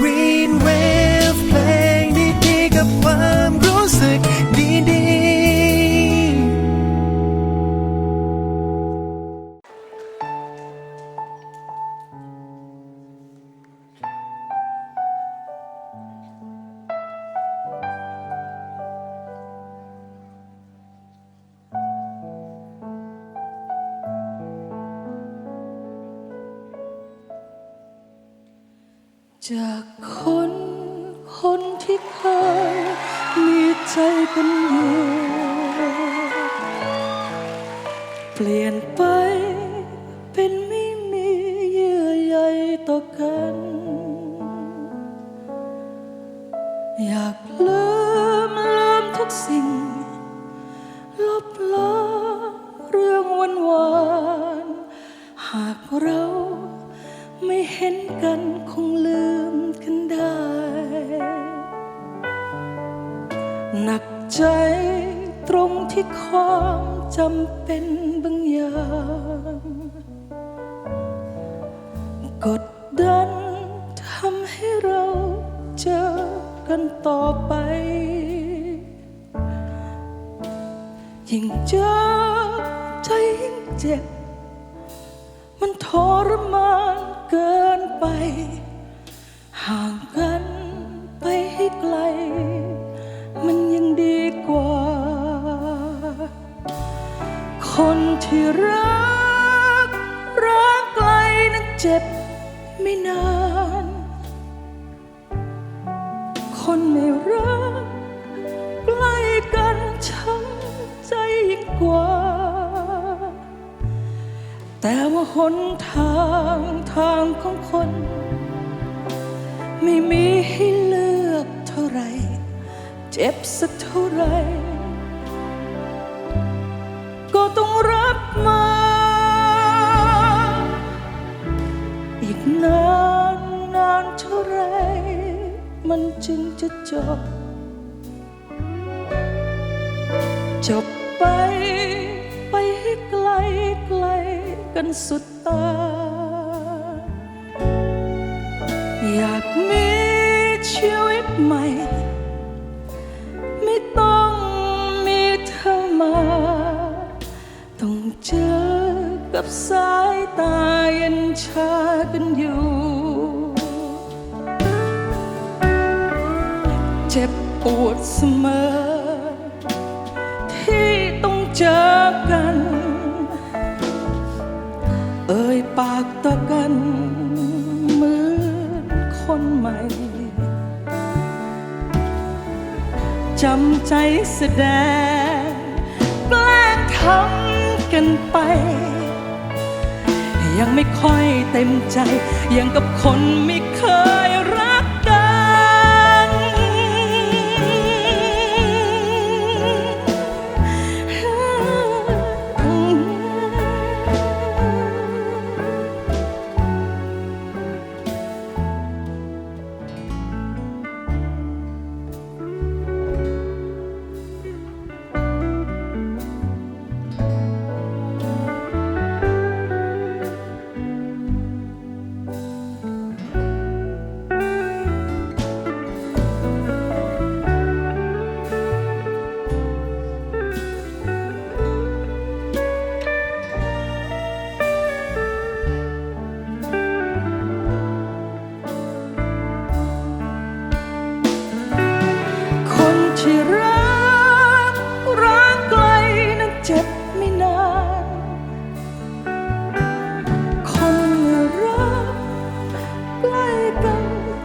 Green Wave จากคนคนที่เคยมีใจกันอยู่ เปลี่ยนไปเป็นไม่มีเยื่อใยต่อกัน อยากลืมลืมทุกสิ่ง ลบล้างเรื่องวันวาน หากเราไม่เห็นกัน หนักใจตรงที่ความจำเป็นบางอย่างกดดันทำให้เราเจอกันต่อไป ยิ่งเจอใจยิ่งเจ็บ มันทรมานเกินไป ห่างกันไปให้ไกล มันยังดีกว่า คนที่รัก รักไกลนั้นเจ็บไม่นาน คนไม่รักใกล้กันช้ำใจยิ่งกว่า แต่ว่าหนทางทางของคน ไม่มีให้เลือกเท่าไหร เจ็บสักเท่าไร ก็ต้องรับมา อีกนานนานเท่าไร มันจึงจะจบ จบไปไปให้ไกลไกลกันสุดตา อยากมีชีวิตใหม่ ต้องเจอกับสายตาเย็นชากันอยู่ เจ็บปวดเสมอ ที่ต้องเจอกัน เอ่ยปากต่อกันเหมือนคนใหม่จำใจแสดงแกล้งทำ กันไป ยังไม่ค่อยเต็มใจ ยังกับคนไม่เคย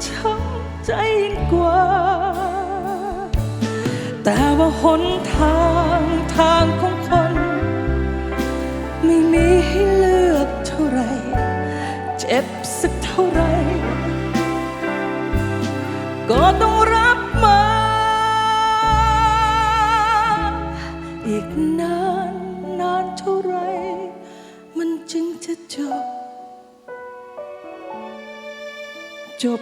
ช้ำใจยิ่งกว่า แต่ว่าหนทางทางของคน ไม่มีให้เลือกเท่าไร เจ็บสักเท่าไร ก็ต้องรับมา อีกนานนานเท่าไร มันจึงจะจบ จบ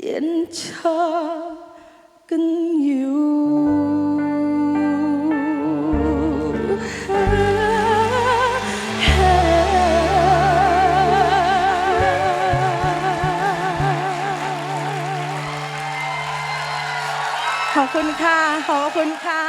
เย็นชากันอยู่ขอบคุณค่ะ ขอบคุณค่ะ